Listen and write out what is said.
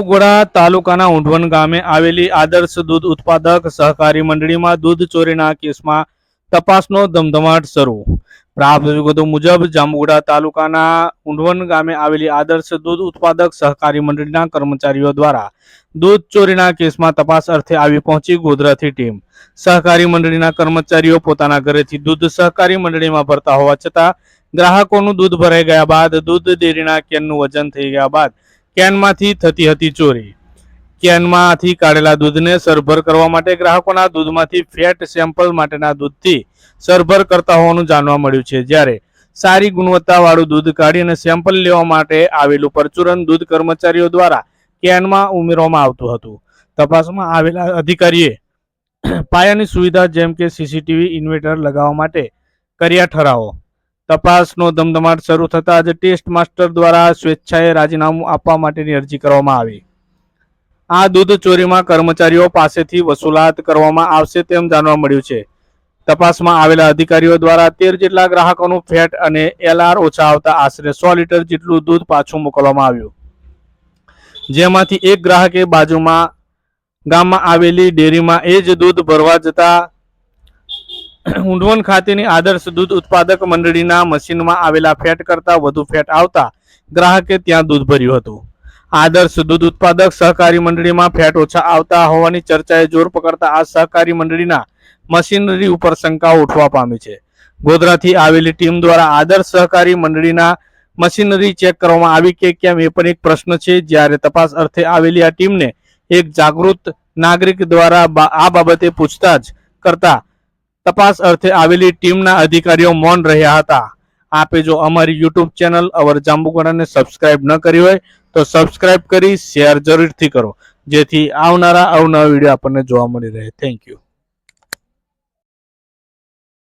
જાંબુઘોડા તાલુકાના ઊંઢવન ગામે આવેલી આદર્શ દૂધ ઉત્પાદક સહકારી મંડળીમાં દૂધ ચોરીના કેસમાં તપાસનો ધમધમાટ શરૂ. પ્રાપ્ત વિગતો મુજબ જાંબુઘોડા તાલુકાના ઊંઢવન ગામે આવેલી આદર્શ દૂધ ઉત્પાદક સહકારી મંડળીના કર્મચારીઓ દ્વારા દૂધ ચોરીના કેસમાં તપાસ અર્થે આવી પહોંચી ગોધરાથી ટીમ. સહકારી મંડળીના કર્મચારીઓ પોતાના ઘરેથી દૂધ સહકારી મંડળીમાં ભરતા હોવા છતાં ગ્રાહકોનું દૂધ ભરાઈ ગયા બાદ દૂધ ડેરીના કેનનું વજન થઈ ગયા બાદ કેનમાંથી થતી હતી ચોરી. કેનમાંથી કાઢેલા દૂધને સરભર કરવા માટે ગ્રાહકોના દૂધમાંથી ફેટ સેમ્પલ માટેના દૂધથી સરભર કરતા હોવાનું જાણવા મળ્યું છે. જ્યારે સારી ગુણવત્તાવાળું દૂધ કાઢી અને સેમ્પલ લેવા માટે આવેલું પરચુરણ દૂધ કર્મચારીઓ દ્વારા કેનમાં ઉમેરવામાં આવતું હતું. તપાસમાં આવેલા અધિકારીએ પાયાની સુવિધા જેમ કે સીસીટીવી ઇન્વેટર લગાવવા માટે કર્યા ઠરાવો. તપાસનો ધમધમાટ શરૂ થતાં જ ટેસ્ટ માસ્ટર દ્વારા સ્વેચ્છાએ રાજીનામું આપવા માટેની અરજી કરવામાં આવી. આ દૂધ ચોરીમાં કર્મચારીઓ પાસેથી વસૂલાત કરવામાં આવશે તેમ જાણવા મળ્યું છે. તપાસમાં આવેલા અધિકારીઓ દ્વારા તેર જેટલા ગ્રાહકોનું ફેટ અને એલઆર ઓછા આવતા આશરે સો લીટર જેટલું દૂધ પાછું મોકલવામાં આવ્યું. જેમાંથી એક ગ્રાહકે બાજુમાં ગામમાં આવેલી ડેરીમાં એ જ દૂધ ભરવા જતા ઊંઢવણ ખાતેની આદર્શ દૂધ ઉત્પાદક મંડળીના મશીનમાં આવેલા ફેટ કરતાં વધુ ફેટ આવતા ગ્રાહકે ત્યાં દૂધ ભર્યું હતું. આદર્શ દૂધ ઉત્પાદક સહકારી મંડળીમાં ફેટ ઓછા આવતા હોવાની ચર્ચાએ જોર પકડતા આ સહકારી મંડળીના મશીનરી ઉપર શંકાઓ ઉઠવા પામી છે. ગોધરાથી આવેલી ટીમ દ્વારા આદર્શ સહકારી મંડળીના મશીનરી ચેક કરવામાં આવી કે કેમ એ પણ એક પ્રશ્ન છે. જ્યારે તપાસ અર્થે આવેલી આ ટીમને એક જાગૃત નાગરિક દ્વારા આ બાબતે પૂછતાછ કરતા તપાસ અર્થે આવેલી ટીમના અધિકારીઓ મૌન રહ્યા હતા. આપે જો અમારી યુટ્યુબ ચેનલ અવર જાંબુગોડાને સબસ્ક્રાઇબ ન કરી હોય, તો સબસ્ક્રાઇબ કરી શેર જરૂરથી કરો. જેથી આવનારા અવનવા વીડિયો આપણને જોવા મળી રહે. Thank you